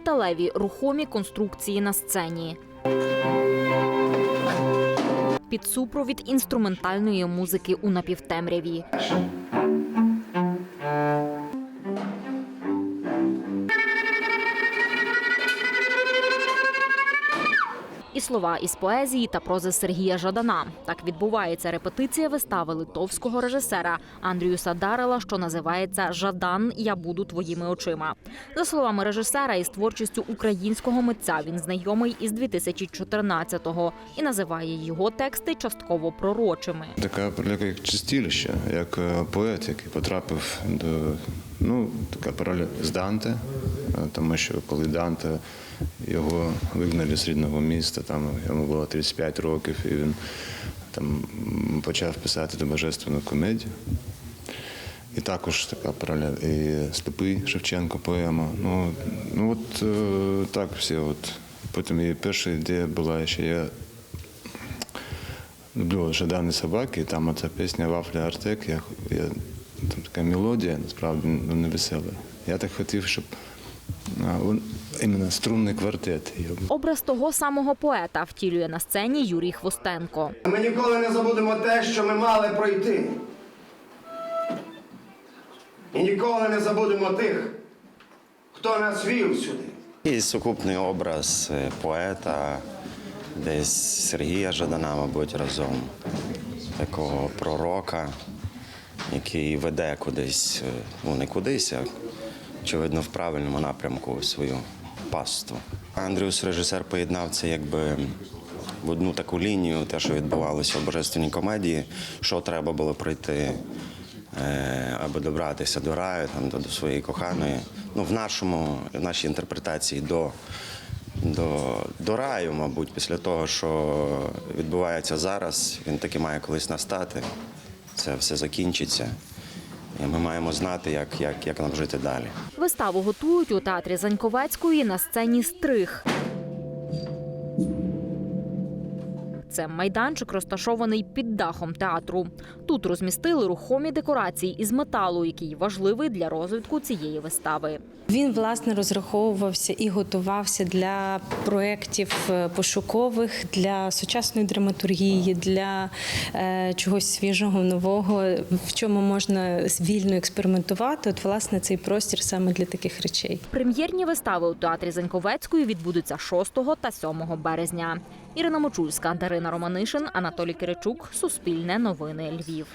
металеві рухомі конструкції на сцені. Під супровід інструментальної музики у напівтемряві. І слова із поезії та прози Сергія Жадана. Так відбувається репетиція вистави литовського режисера Андріуса Дарела, що називається Жадан. Я буду твоїми очима. За словами режисера, із творчістю українського митця він знайомий із 2014-го і називає його тексти частково пророчими. Така як чистілище, як е, поет, який потрапив до ну, така паралель з Данте, тому що коли Данте його вигнали з рідного міста, там йому було 35 років, і він там почав писати до божественну комедію. І також така паралель. І Степи Шевченко поема. Ну, ну от е, так всі. От. Потім і перша ідея була, що я люблю Жадані собаки, там оця пісня Вафля Артек, я, я, там така мелодія, насправді ну, не весела. Я так хотів, щоб іменно струнний квартет. Образ того самого поета втілює на сцені Юрій Хвостенко. Ми ніколи не забудемо те, що ми мали пройти. І ніколи не забудемо тих, хто нас вів сюди. І сукупний образ е, поета, десь Сергія Жадана, мабуть, разом, такого пророка, який веде кудись, е, ну не кудись, а очевидно в правильному напрямку свою пасту. Андріус, режисер, поєднав це якби в одну таку лінію, те, що відбувалося в божественній комедії, що треба було пройти е, аби добратися до раю, там, до, до своєї коханої. Ну, в нашому, в нашій інтерпретації до, до, до раю, мабуть, після того, що відбувається зараз, він таки має колись настати. Це все закінчиться. Ми маємо знати, як, як, як нам жити далі. Виставу готують у театрі Заньковецької на сцені Стриг. Це майданчик, розташований під дахом театру. Тут розмістили рухомі декорації із металу, який важливий для розвитку цієї вистави. Він власне розраховувався і готувався для проєктів е, пошукових, для сучасної драматургії, для е, чогось свіжого, нового, в чому можна вільно експериментувати. От власне цей простір саме для таких речей. Прем'єрні вистави у театрі Заньковецької відбудуться 6 та 7 березня. Ірина Мочульська, Дарина Романишин, Анатолій Киричук, Суспільне новини Львів.